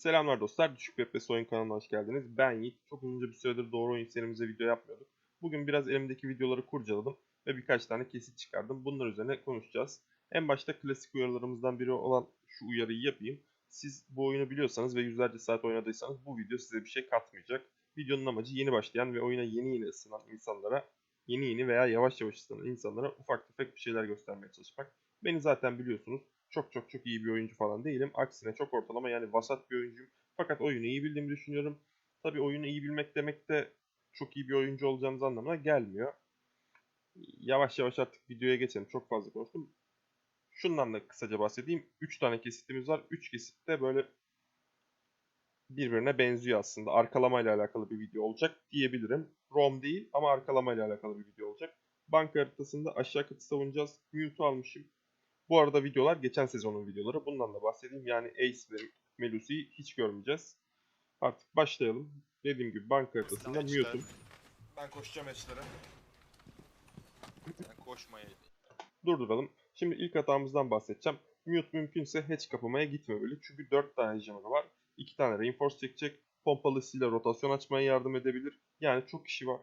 Selamlar dostlar, Düşük FPS Oyun kanalına hoş geldiniz. Ben Yiğit. Çok uzunca bir süredir doğru oyun serimize video yapmıyorduk. Bugün biraz elimdeki videoları kurcaladım ve birkaç tane kesit çıkardım. Bunlar üzerine konuşacağız. En başta klasik uyarılarımızdan biri olan şu uyarıyı yapayım. Siz bu oyunu biliyorsanız ve yüzlerce saat oynadıysanız bu video size bir şey katmayacak. Videonun amacı yeni başlayan ve oyuna yeni yeni ısınan insanlara, yeni yeni veya yavaş yavaş ısınan insanlara ufak tefek bir şeyler göstermeye çalışmak. Beni zaten biliyorsunuz çok çok çok iyi bir oyuncu falan değilim. Aksine çok ortalama yani vasat bir oyuncuyum. Fakat oyunu iyi bildiğimi düşünüyorum. Tabii oyunu iyi bilmek demek de çok iyi bir oyuncu olacağımız anlamına gelmiyor. Yavaş yavaş artık videoya geçelim. Çok fazla konuştum. Şundan da kısaca bahsedeyim. 3 tane kesitimiz var. 3 kesit de böyle birbirine benziyor aslında. Arkalamayla alakalı bir video olacak diyebilirim. ROM değil ama arkalamayla alakalı bir video olacak. Banka haritasında aşağı katı savunacağız. Mute almışım. Bu arada videolar geçen sezonun videoları. Bundan da bahsedeyim. Yani Ace ve Melusi'yi hiç görmeyeceğiz. Artık başlayalım. Dediğim gibi banka haritasında mute'um. Ben koşacağım eşlere. Sen koşmayaydı. Durduralım. Şimdi ilk hatamızdan bahsedeceğim. Mute mümkünse hatch kapamaya gitmemeli. Çünkü 4 tane jammer var. 2 tane reinforce çekecek. Pompalısıyla rotasyon açmaya yardım edebilir. Yani çok işi var.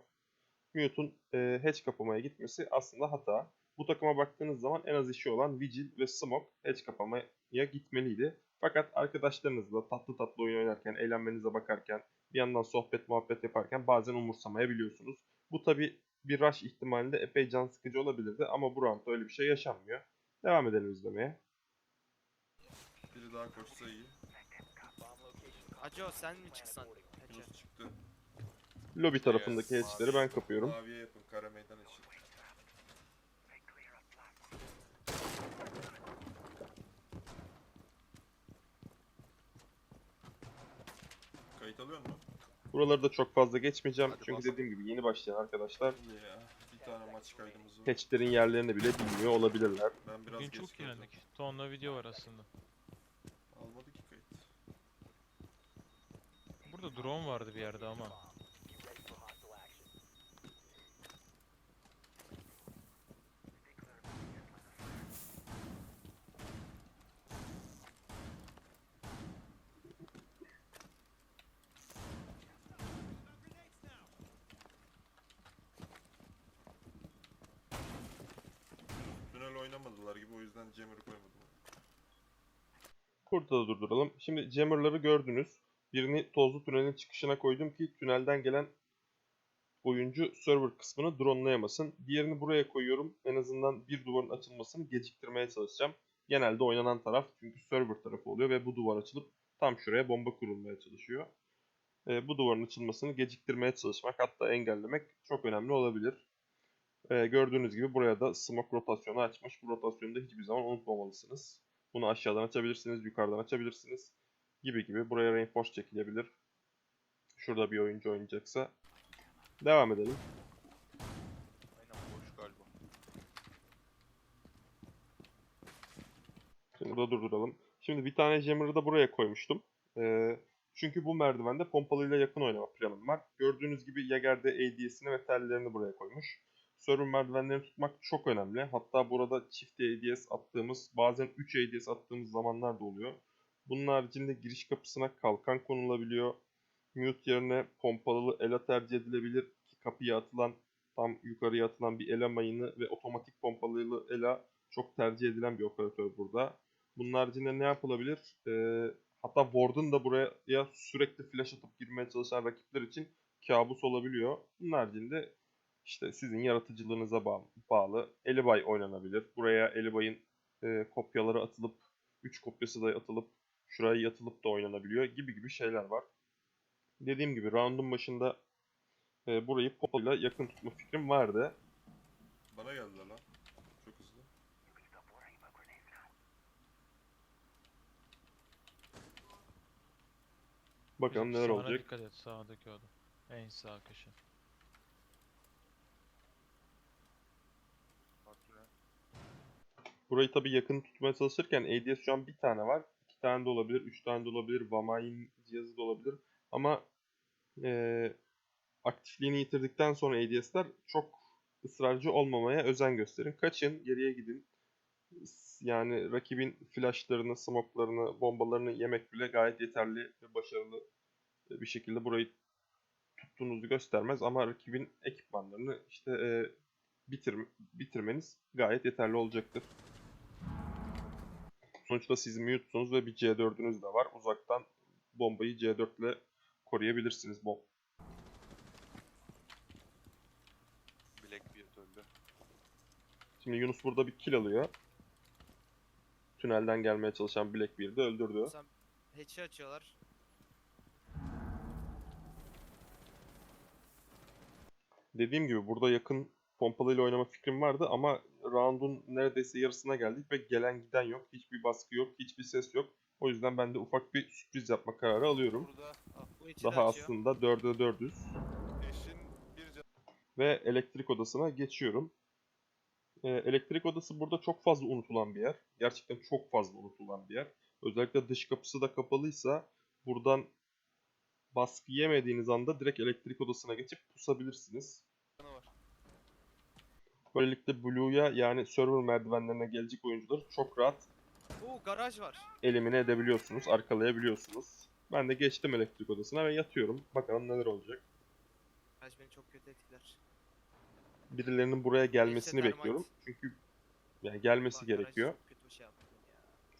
Mute'un e, hatch kapamaya gitmesi aslında hata. Bu takıma baktığınız zaman en az işi olan Vigil ve Smoke hatch kapamaya gitmeliydi. Fakat arkadaşlarınızla tatlı tatlı oyun oynarken, eğlenmenize bakarken, bir yandan sohbet muhabbet yaparken bazen umursamayabiliyorsunuz. Bu tabi bir rush ihtimalinde epey can sıkıcı olabilirdi ama bu roundda öyle bir şey yaşanmıyor. Devam edelim izlemeye. Biri daha koşsa iyi. Aco sen mi çıksan? Yunus çıktı. Lobby tarafındaki hatchleri ben kapıyorum. Maviye yapın kara meydan için. Kayıt alıyor musun? Buraları da çok fazla geçmeyeceğim. Hadi Çünkü bas. dediğim gibi yeni başlayan arkadaşlar ya. Bir tane maç kaydımız var. hatchlerin yerlerini bile bilmiyor olabilirler. Ben biraz Bugün geç çok eğlendik. Tonla video var aslında. Almadı ki kayıt. Burada drone vardı bir yerde ama. Tünel oynamadılar gibi o yüzden jammer koymadım. Burada da durduralım. Şimdi jammerları gördünüz. Birini tozlu tünelin çıkışına koydum ki tünelden gelen oyuncu server kısmını dronelayamasın. Diğerini buraya koyuyorum. En azından bir duvarın açılmasını geciktirmeye çalışacağım. Genelde oynanan taraf çünkü server tarafı oluyor ve bu duvar açılıp tam şuraya bomba kurulmaya çalışıyor. Ee, bu duvarın açılmasını geciktirmeye çalışmak hatta engellemek çok önemli olabilir. Ee, gördüğünüz gibi buraya da smoke rotasyonu açmış. Bu rotasyonu da hiçbir zaman unutmamalısınız. Bunu aşağıdan açabilirsiniz, yukarıdan açabilirsiniz gibi gibi. Buraya reinforce çekilebilir. Şurada bir oyuncu oynayacaksa. Devam edelim. Aynen boş galiba. Şimdi burada durduralım. Şimdi bir tane jammer'ı da buraya koymuştum. Ee, çünkü bu merdivende pompalıyla yakın oynama planım var. Gördüğünüz gibi Jager'de ADS'ini ve tellerini buraya koymuş. Server merdivenlerini tutmak çok önemli. Hatta burada çift ADS attığımız, bazen 3 ADS attığımız zamanlar da oluyor. Bunun haricinde giriş kapısına kalkan konulabiliyor. Mute yerine pompalı ela tercih edilebilir ki kapıya atılan, tam yukarıya atılan bir ela mayını ve otomatik pompalı ela çok tercih edilen bir operatör burada. Bunun haricinde ne yapılabilir? Ee, hatta Ward'un da buraya sürekli flash atıp girmeye çalışan rakipler için kabus olabiliyor. Bunun haricinde işte sizin yaratıcılığınıza bağ- bağlı. Elibay oynanabilir. Buraya Elibay'ın e, kopyaları atılıp, 3 kopyası da atılıp, şuraya yatılıp da oynanabiliyor gibi gibi şeyler var. Dediğim gibi round'un başında e, burayı popayla yakın tutma fikrim vardı. Bana geldiler lan. Çok hızlı. Bakalım neler olacak. dikkat et sağdaki adam. En sağ köşe. Bak tünel. Burayı tabii yakın tutmaya çalışırken ADS şu an bir tane var. iki tane de olabilir, üç tane de olabilir. Vamain cihazı da olabilir. Ama eee, aktifliğini yitirdikten sonra ADS'ler çok ısrarcı olmamaya özen gösterin. Kaçın, geriye gidin. Yani rakibin flashlarını, smoke'larını, bombalarını yemek bile gayet yeterli ve başarılı bir şekilde burayı tuttuğunuzu göstermez ama rakibin ekipmanlarını işte e, bitir, bitirmeniz gayet yeterli olacaktır. Sonuçta siz mute'sunuz ve bir C4'ünüz de var. Uzaktan bombayı C4 ile koruyabilirsiniz bomb. Blackbeard öldü. Şimdi Yunus burada bir kill alıyor. Tünelden gelmeye çalışan Blackbeard'i öldürdü. Sen hatch'i açıyorlar. Dediğim gibi burada yakın pompalıyla oynama fikrim vardı ama round'un neredeyse yarısına geldik ve gelen giden yok. Hiçbir baskı yok, hiçbir ses yok. O yüzden ben de ufak bir sürpriz yapma kararı alıyorum. Burada ah, Daha aslında 4'e 400 Eşin bir can ve elektrik odasına geçiyorum. Ee, elektrik odası burada çok fazla unutulan bir yer. Gerçekten çok fazla unutulan bir yer. Özellikle dış kapısı da kapalıysa buradan baskı yemediğiniz anda direkt elektrik odasına geçip pusabilirsiniz. Böylelikle Blue'ya yani server merdivenlerine gelecek oyuncuları çok rahat Oo garaj var. elimine edebiliyorsunuz, arkalayabiliyorsunuz. Ben de geçtim elektrik odasına ve yatıyorum. Bakalım neler olacak. Garaj beni çok kötü etkiler. Birilerinin buraya gelmesini termite. bekliyorum. Çünkü yani gelmesi garaj gerekiyor. Çok kötü bir şey yaptım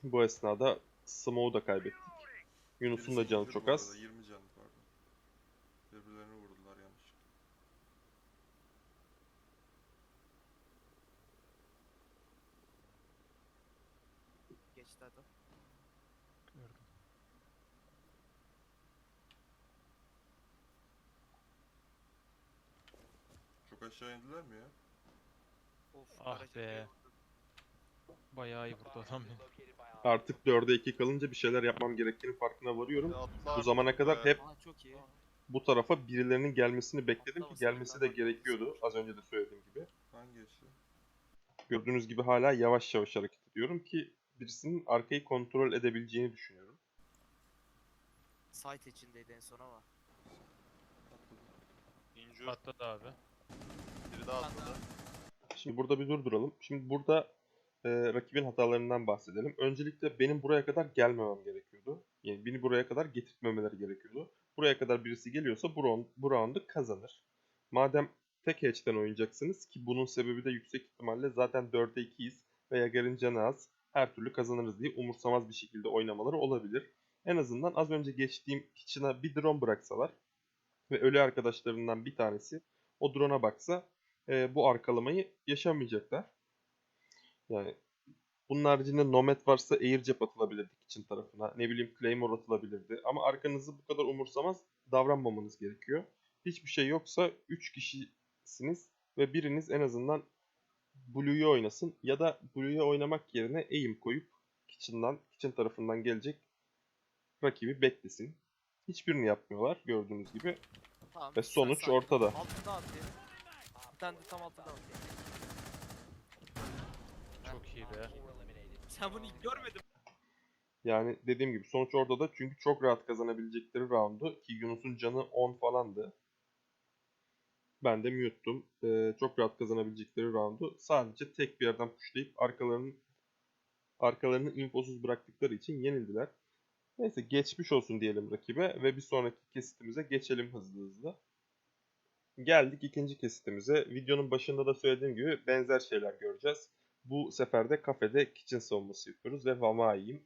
ya. Bu esnada Smoke'u da kaybettik. Yunus'un da canı çok az. arada, 20 canı Gördüm. Çok aşağı indiler mi ya? Of Ah be. Bayağı iyi vurdu adam beni. Artık 4'e 2 kalınca bir şeyler yapmam gerektiğini farkına varıyorum. Atlar Bu zamana kadar be. hep Aa çok iyi. bu tarafa birilerinin gelmesini bekledim ki gelmesi de gerekiyordu. Az önce de söylediğim gibi. Hangi? Gördüğünüz gibi hala yavaş yavaş hareket ediyorum ki birisinin arkayı kontrol edebileceğini düşünüyorum. Site içindeydi en son ama. Injure. Atladı abi. Biri daha atladı. Şimdi burada bir durduralım. Şimdi burada e, rakibin hatalarından bahsedelim. Öncelikle benim buraya kadar gelmemem gerekiyordu. Yani beni buraya kadar getirtmemeleri gerekiyordu. Buraya kadar birisi geliyorsa bu, round, bu roundu kazanır. Madem tek hatch'ten oynayacaksınız ki bunun sebebi de yüksek ihtimalle zaten 4'e 2'yiz ve Yager'in canı az. Her türlü kazanırız diye umursamaz bir şekilde oynamaları olabilir. En azından az önce geçtiğim kitchen'a bir drone bıraksalar ve ölü arkadaşlarından bir tanesi o drone'a baksa e, bu arkalamayı yaşamayacaklar. Yani bunun haricinde Nomad varsa Aircap atılabilirdi için tarafına. Ne bileyim Claymore atılabilirdi. Ama arkanızı bu kadar umursamaz davranmamanız gerekiyor. Hiçbir şey yoksa 3 kişisiniz ve biriniz en azından Blue'yu oynasın. Ya da Blue'yu oynamak yerine aim koyup Kitchen'dan, Kitchen tarafından gelecek rakibi beklesin. Hiçbirini yapmıyorlar gördüğünüz gibi. Tamam. Ve sen sonuç sakin. ortada. Altında at diyelim. Bir tane de tam altında at diyelim. Çok iyi be. Sen bunu görmedin. Yani dediğim gibi sonuç orada da çünkü çok rahat kazanabilecekleri roundu ki Yunus'un canı 10 falandı. Ben de mute'tum. Ee, çok rahat kazanabilecekleri roundu sadece tek bir yerden pushlayıp arkalarını arkalarını infosuz bıraktıkları için yenildiler. Neyse geçmiş olsun diyelim rakibe ve bir sonraki kesitimize geçelim hızlı hızlı. Geldik ikinci kesitimize. Videonun başında da söylediğim gibi benzer şeyler göreceğiz. Bu sefer de kafede kitchen savunması yapıyoruz ve Vamai'yim.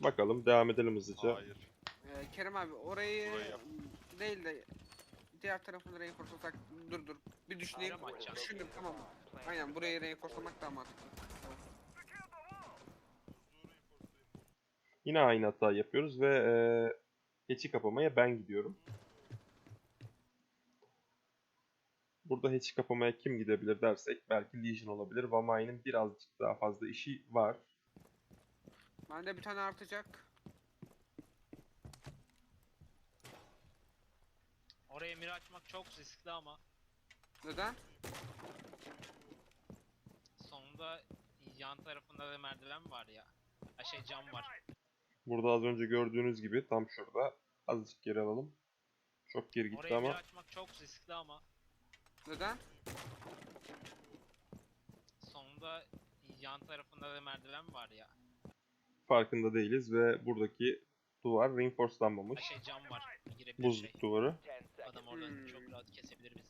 Bakalım devam edelim hızlıca. Hayır. Ee, Kerem abi orayı yap. değil de diğer tarafını reinforce'lasak dur dur bir düşüneyim düşündüm tamam aynen burayı reinforce'lamak daha mantıklı Yine aynı hata yapıyoruz ve eee hatch'i kapamaya ben gidiyorum. Burada hatch'i kapamaya kim gidebilir dersek belki Legion olabilir. Vamai'nin birazcık daha fazla işi var. bende bir tane artacak Oraya mira açmak çok riskli ama neden sonunda yan tarafında da merdiven var ya. Ha şey cam var. Burada az önce gördüğünüz gibi tam şurada. Azıcık geri alalım. Çok geri gitti Oraya ama mira açmak çok riskli ama neden sonunda yan tarafında da merdiven var ya. Farkında değiliz ve buradaki duvar reinforcelanmamış. Şey cam var. Girebilir şey. Buzluk duvarı. Adam oradan Hmm. çok rahat kesebilir bizi.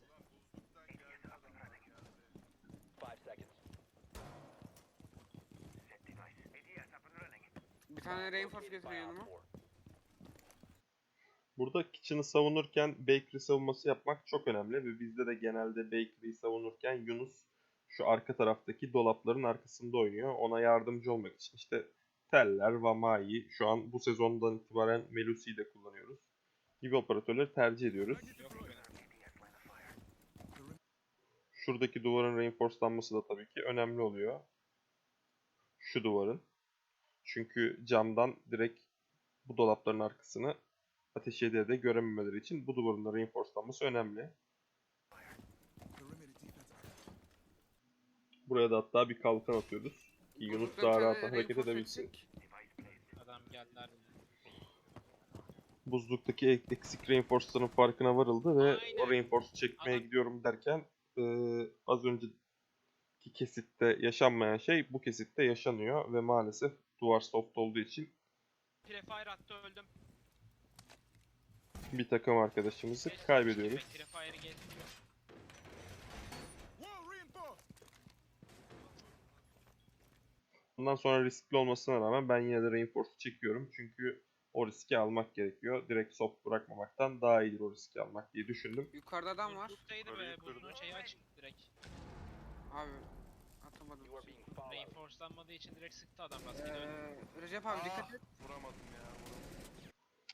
Bir tane reinforce getir yanıma. Burada kitchen'ı savunurken bakery savunması yapmak çok önemli ve bizde de genelde bakery'yi savunurken Yunus şu arka taraftaki dolapların arkasında oynuyor. Ona yardımcı olmak için işte teller, Vamai, şu an bu sezondan itibaren Melusi'yi de kullanıyoruz. Gibi operatörleri tercih ediyoruz. Şuradaki duvarın reinforcelanması da tabii ki önemli oluyor. Şu duvarın. Çünkü camdan direkt bu dolapların arkasını ateş ede de görememeleri için bu duvarın da reinforcelanması önemli. Buraya da hatta bir kalkan atıyoruz. Yunus daha rahat hareket edebilsin. Adam geldiler. Buzluktaki eksik reinforceların farkına varıldı ve o Aynen. reinforce çekmeye Adam- gidiyorum derken eee, az önceki kesitte yaşanmayan şey bu kesitte yaşanıyor ve maalesef duvar soft olduğu için Prefire attı öldüm. bir takım arkadaşımızı kaybediyoruz. Prefire'ı gezdim. Bundan sonra riskli olmasına rağmen ben yine de reinforce çekiyorum. Çünkü o riski almak gerekiyor. Direkt soft bırakmamaktan daha iyidir o riski almak diye düşündüm. Yukarıda adam var. Yukarıya be. Buzluğun şeyi açık direkt. Abi atamadım. Reinforcelanmadığı için direkt sıktı adam rastgele. Ee, Recep abi dikkat et. Vuramadım ya. vuramadım.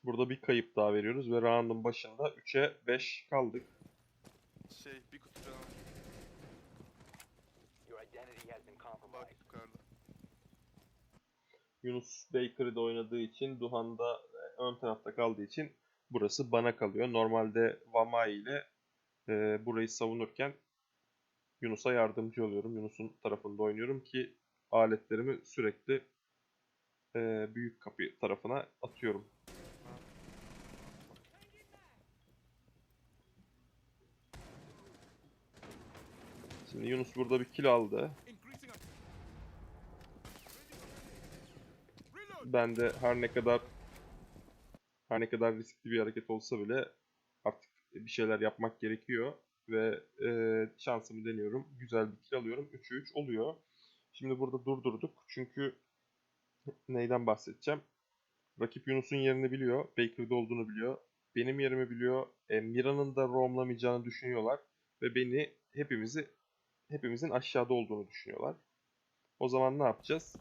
Burada bir kayıp daha veriyoruz ve round'un başında 3'e 5 kaldık. Şey bir kutu canım. Bak yukarıda. Yunus Baker'ı da oynadığı için, Duhan da e, ön tarafta kaldığı için burası bana kalıyor. Normalde Vamai ile e, burayı savunurken Yunus'a yardımcı oluyorum. Yunus'un tarafında oynuyorum ki aletlerimi sürekli e, büyük kapı tarafına atıyorum. Şimdi Yunus burada bir kill aldı. Ben de her ne kadar her ne kadar riskli bir hareket olsa bile artık bir şeyler yapmak gerekiyor ve e, şansımı deniyorum. Güzel bir kill alıyorum. 3'e 3 oluyor. Şimdi burada durdurduk çünkü neyden bahsedeceğim? Rakip Yunus'un yerini biliyor. Baker'da olduğunu biliyor. Benim yerimi biliyor. E, Mira'nın da roamlamayacağını düşünüyorlar ve beni hepimizi hepimizin aşağıda olduğunu düşünüyorlar. O zaman ne yapacağız?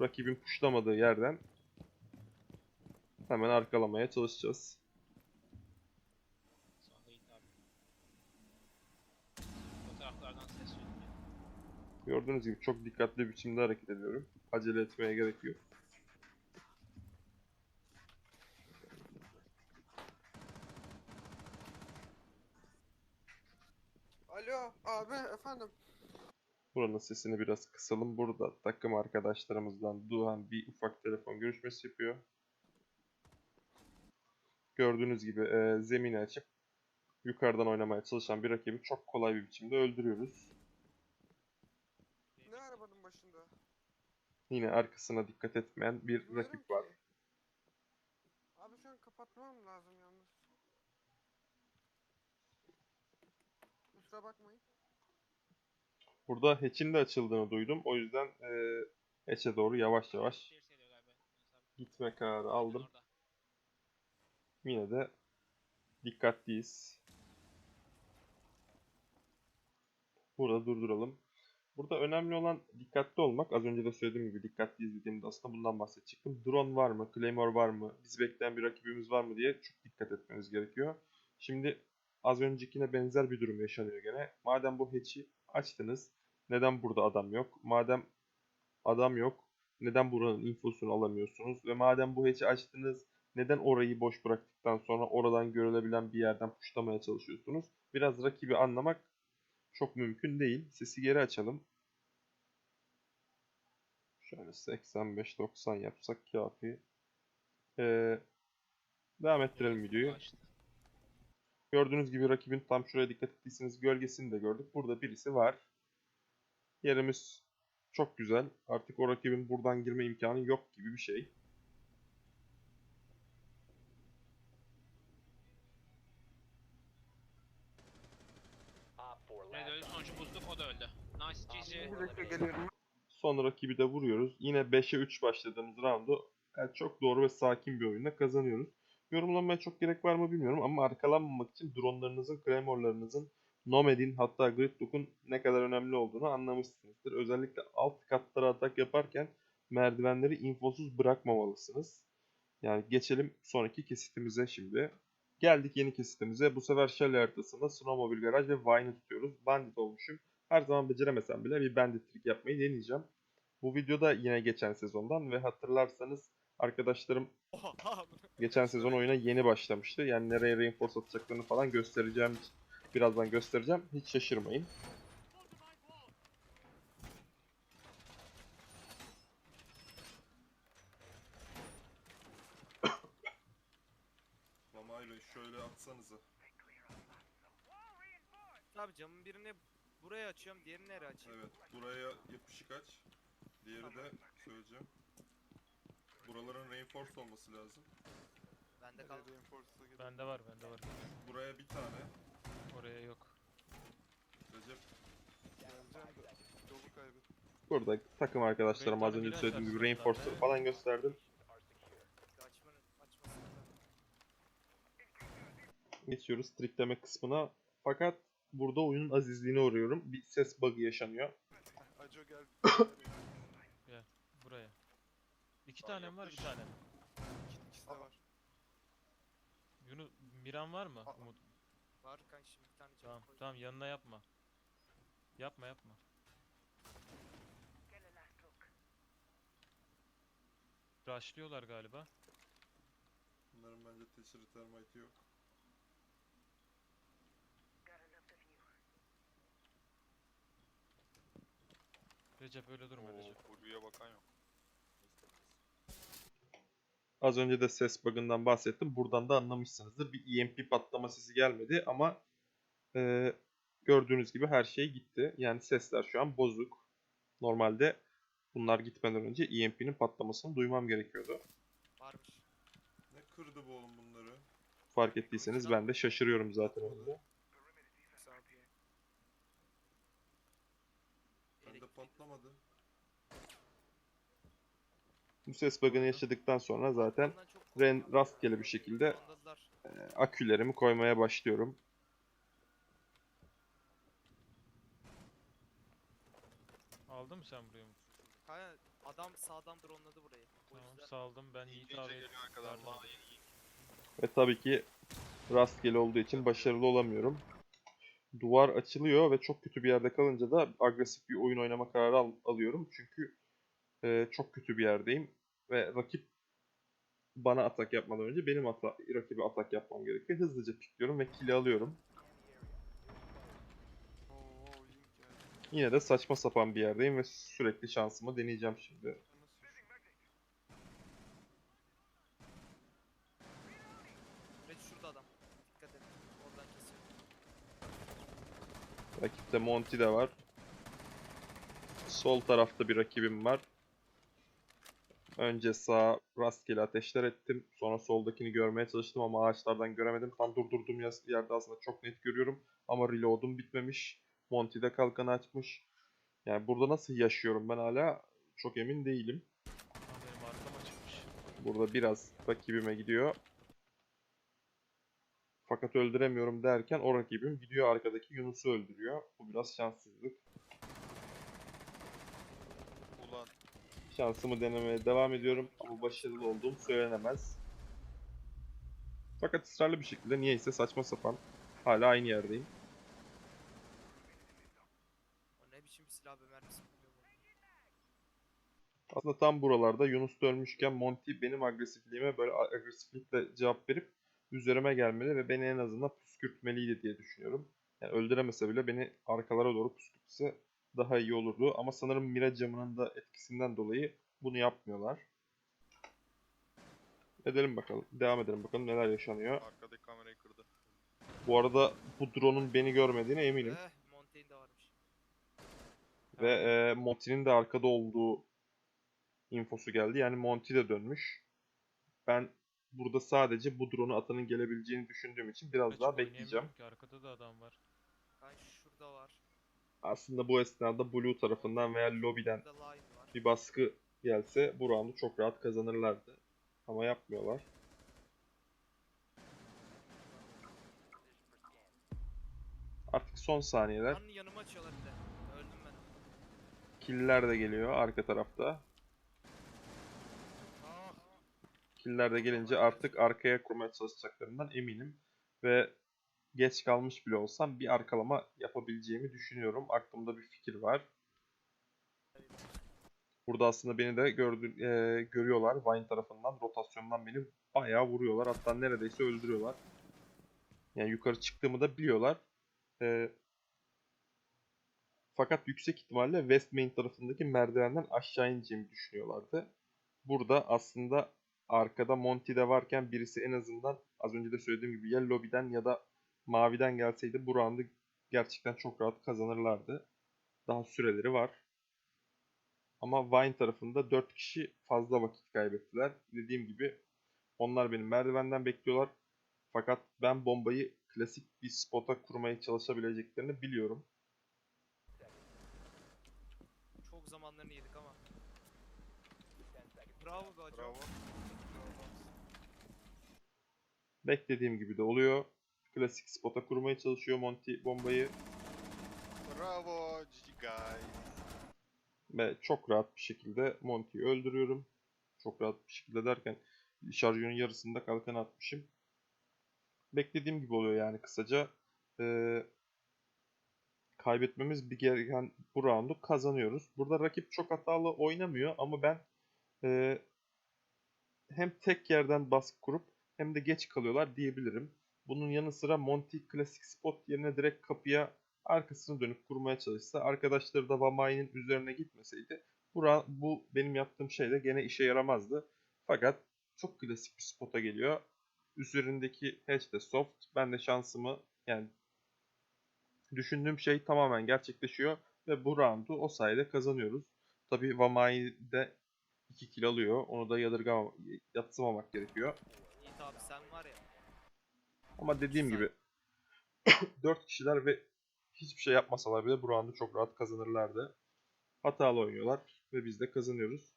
rakibin puşlamadığı yerden hemen arkalamaya çalışacağız. Gördüğünüz gibi çok dikkatli biçimde hareket ediyorum. Acele etmeye gerek yok. Alo abi efendim. Buranın sesini biraz kısalım. Burada takım arkadaşlarımızdan Duhan bir ufak telefon görüşmesi yapıyor. Gördüğünüz gibi e, zemini açıp yukarıdan oynamaya çalışan bir rakibi çok kolay bir biçimde öldürüyoruz. Ne arabanın başında? Yine arkasına dikkat etmeyen bir Duyuyorum rakip var. ki. Abi şu an kapatmam lazım yalnız. Kusura bakmayın. Burada hatch'in de açıldığını duydum. O yüzden e, hatch'e doğru yavaş yavaş gitme kararı aldım. Yine de dikkatliyiz. Burada durduralım. Burada önemli olan dikkatli olmak. Az önce de söylediğim gibi dikkatliyiz dediğimde aslında bundan bahsedecektim. Drone var mı? Claymore var mı? Bizi bekleyen bir rakibimiz var mı diye çok dikkat etmeniz gerekiyor. Şimdi az öncekine benzer bir durum yaşanıyor gene. Madem bu hatch'i açtınız, neden burada adam yok? Madem adam yok, neden buranın infosunu alamıyorsunuz? Ve madem bu hatch'i açtınız, neden orayı boş bıraktıktan sonra oradan görülebilen bir yerden puşlamaya çalışıyorsunuz? Biraz rakibi anlamak çok mümkün değil. Sesi geri açalım. Şöyle 85-90 yapsak kafi. Ee, devam ettirelim videoyu. Gördüğünüz gibi rakibin tam şuraya dikkat ettiyseniz gölgesini de gördük. Burada birisi var. Yerimiz Çok güzel. Artık o rakibin buradan girme imkanı yok gibi bir şey. Red öldü sonucu bulduk o da öldü. Nice GG. Son rakibi de vuruyoruz. Yine 5'e 3 başladığımız roundu yani çok doğru ve sakin bir oyunla kazanıyoruz. Yorumlamaya çok gerek var mı bilmiyorum ama arkalanmamak için dronlarınızın, Claymor'larınızın, Nomad'in hatta Gridlock'un ne kadar önemli olduğunu anlamışsınızdır. Özellikle alt katlara atak yaparken merdivenleri infosuz bırakmamalısınız. Yani geçelim sonraki kesitimize şimdi. Geldik yeni kesitimize. Bu sefer Shelly haritasında Snowmobile Garaj ve Vine'ı tutuyoruz. Bandit olmuşum. Her zaman beceremesem bile bir bandit trick yapmayı deneyeceğim. Bu videoda yine geçen sezondan ve hatırlarsanız arkadaşlarım geçen sezon oyuna yeni başlamıştı. Yani nereye reinforce atacaklarını falan göstereceğim. Birazdan göstereceğim. Hiç şaşırmayın. Abi camın birini buraya açıyorum, diğerini nereye açayım? Evet buraya yapışık aç. Diğeri de söyleyeceğim. Buraların reinforced olması lazım. Bende kaldı. Bende var bende var. Buraya bir tane. Oraya yok. Recep Burada takım arkadaşlarım az önce söylediğim gibi zaten. falan gösterdim. Açmanın, açmasın. Geçiyoruz trikleme kısmına. Fakat burada oyunun azizliğine uğruyorum. Bir ses bug'ı yaşanıyor. Aco gel. Buraya. İki tane var bir tane. İkisi de var. Yunus Miran var mı? Aa. Umut. Var kanka şimdi bir tane Tamam koy. tamam yanına yapma. Yapma yapma. Rushlıyorlar galiba. bunların bence teşhiri termite yok. Recep öyle durma Recep. Ulviye bakan yok. Az önce de ses bug'ından bahsettim. Buradan da anlamışsınızdır. Bir EMP patlama sesi gelmedi ama e, gördüğünüz gibi her şey gitti. Yani sesler şu an bozuk. Normalde bunlar gitmeden önce EMP'nin patlamasını duymam gerekiyordu. Varmış. Ne kırdı bu oğlum bunları? Fark ettiyseniz ben de şaşırıyorum zaten önce. Sağ ol ya. Patlamadı. Bu ses bug'ını yaşadıktan sonra zaten ren rastgele bir şekilde Anladılar. akülerimi koymaya başlıyorum. Aldın mı sen burayı? Kanka adam sağdan dronladı burayı. O Tamam yüzden saldım ben Yiğit İnce abi. geliyor arkadan. Pardon. Aa, Ve tabii ki rastgele olduğu için başarılı olamıyorum. Duvar açılıyor ve çok kötü bir yerde kalınca da agresif bir oyun oynama kararı al- alıyorum. Çünkü e, çok kötü bir yerdeyim ve rakip bana atak yapmadan önce benim ata rakibe atak yapmam gerekiyor. Hızlıca pikliyorum ve kill'i alıyorum. Yine de saçma sapan bir yerdeyim ve sürekli şansımı deneyeceğim şimdi. Nasıl? Red şurada adam. Dikkat et. Oradan kesiyor. Rakipte Monty de var. Sol tarafta bir rakibim var. Önce sağ rastgele ateşler ettim. Sonra soldakini görmeye çalıştım ama ağaçlardan göremedim. Tam durdurduğum yerde aslında çok net görüyorum. Ama reload'um bitmemiş. Monty de kalkanı açmış. Yani burada nasıl yaşıyorum ben hala çok emin değilim. Burada biraz rakibime gidiyor. Fakat öldüremiyorum derken o rakibim gidiyor arkadaki Yunus'u öldürüyor. Bu biraz şanssızlık. Ulan. Şansımı denemeye devam ediyorum ama başarılı olduğum söylenemez. Fakat ısrarlı bir şekilde niyeyse saçma sapan hala aynı yerdeyim. O ne biçim bir silah be mermisi bilmiyorum. Aslında tam buralarda Yunus dönmüşken Monty benim agresifliğime böyle agresiflikle cevap verip üzerime gelmeli ve beni en azından püskürtmeliydi diye düşünüyorum. Yani öldüremese bile beni arkalara doğru püskürtse daha iyi olurdu. Ama sanırım Mira camının da etkisinden dolayı bunu yapmıyorlar. Edelim bakalım. Devam edelim bakalım neler yaşanıyor. Arkadaki kamerayı kırdı. Bu arada bu drone'un beni görmediğine eminim. Eh Montaigne de varmış. Ve e, Monty'nin de arkada olduğu infosu geldi. Yani Monty de dönmüş. Ben burada sadece bu drone'u atanın gelebileceğini düşündüğüm için biraz Recep daha bekleyeceğim. Ki, arkada da adam var. Kanka şurada var. Aslında bu esnada Blue tarafından veya lobiden bir baskı gelse bu roundu çok rahat kazanırlardı. Ama yapmıyorlar. Artık son saniyeler. Lan yanıma açıyorlar bir de. Öldüm ben. Killer de geliyor arka tarafta. Ah. Killer de gelince artık arkaya kurmaya çalışacaklarından eminim. Ve geç kalmış bile olsam bir arkalama yapabileceğimi düşünüyorum. Aklımda bir fikir var. Burada aslında beni de gördü, e, görüyorlar. Vine tarafından, rotasyondan beni bayağı vuruyorlar. Hatta neredeyse öldürüyorlar. Yani yukarı çıktığımı da biliyorlar. E, fakat yüksek ihtimalle West Main tarafındaki merdivenden aşağı ineceğimi düşünüyorlardı. Burada aslında arkada Monty de varken birisi en azından az önce de söylediğim gibi ya lobiden ya da maviden gelseydi bu roundu gerçekten çok rahat kazanırlardı. Daha süreleri var. Ama Vine tarafında 4 kişi fazla vakit kaybettiler. Dediğim gibi onlar benim merdivenden bekliyorlar. Fakat ben bombayı klasik bir spota kurmaya çalışabileceklerini biliyorum. Çok zamanlarını yedik ama. Bravo be hocam. Bravo. Beklediğim gibi de oluyor. Klasik spota kurmaya çalışıyor Monty bombayı. Bravo. GG guys. Ve çok rahat bir şekilde Monty'yi öldürüyorum. Çok rahat bir şekilde derken şarjörün yarısında kalkan atmışım. Beklediğim gibi oluyor yani kısaca. Ee, kaybetmemiz bir gereken bu roundu kazanıyoruz. Burada rakip çok hatalı oynamıyor ama ben e, hem tek yerden baskı kurup hem de geç kalıyorlar diyebilirim. Bunun yanı sıra Monty klasik spot yerine direkt kapıya arkasını dönüp kurmaya çalışsa, arkadaşları da Vamai'nin üzerine gitmeseydi bu, bu benim yaptığım şey de gene işe yaramazdı. Fakat çok klasik bir spota geliyor. Üzerindeki hatch de soft. Ben de şansımı yani düşündüğüm şey tamamen gerçekleşiyor ve bu roundu o sayede kazanıyoruz. Tabii Vamai de 2 kill alıyor. Onu da yadırgama, yatsımamak gerekiyor. Abi sen var ya. Ama dediğim Güzel. gibi 4 kişiler ve hiçbir şey yapmasalar bile bu roundu çok rahat kazanırlardı. Hatalı oynuyorlar ve biz de kazanıyoruz.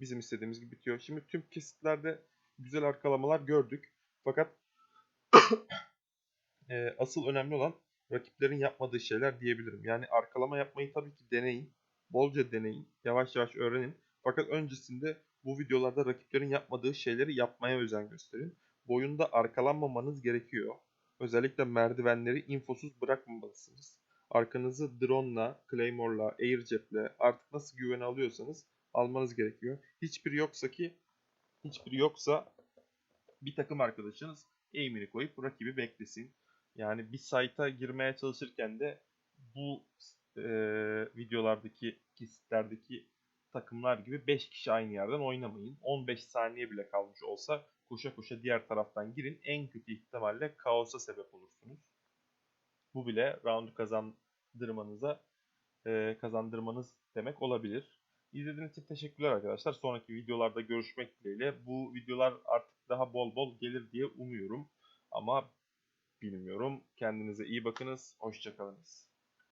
Bizim istediğimiz gibi bitiyor. Şimdi tüm kesitlerde güzel arkalamalar gördük. Fakat e, asıl önemli olan rakiplerin yapmadığı şeyler diyebilirim. Yani arkalama yapmayı tabii ki deneyin. Bolca deneyin. Yavaş yavaş öğrenin. Fakat öncesinde bu videolarda rakiplerin yapmadığı şeyleri yapmaya özen gösterin. Bu oyunda arkalanmamanız gerekiyor. Özellikle merdivenleri infosuz bırakmamalısınız. Arkanızı drone'la, claymore'la, airjet'le artık nasıl güvene alıyorsanız almanız gerekiyor. Hiçbiri yoksa ki hiçbiri yoksa bir takım arkadaşınız aim'ini koyup rakibi beklesin. Yani bir site'a girmeye çalışırken de bu eee, videolardaki kesitlerdeki takımlar gibi 5 kişi aynı yerden oynamayın. 15 saniye bile kalmış olsa koşa koşa diğer taraftan girin. En kötü ihtimalle kaosa sebep olursunuz. Bu bile roundu kazandırmanıza eee, kazandırmanız demek olabilir. İzlediğiniz için teşekkürler arkadaşlar. Sonraki videolarda görüşmek dileğiyle. Bu videolar artık daha bol bol gelir diye umuyorum. Ama bilmiyorum. Kendinize iyi bakınız. Hoşçakalınız.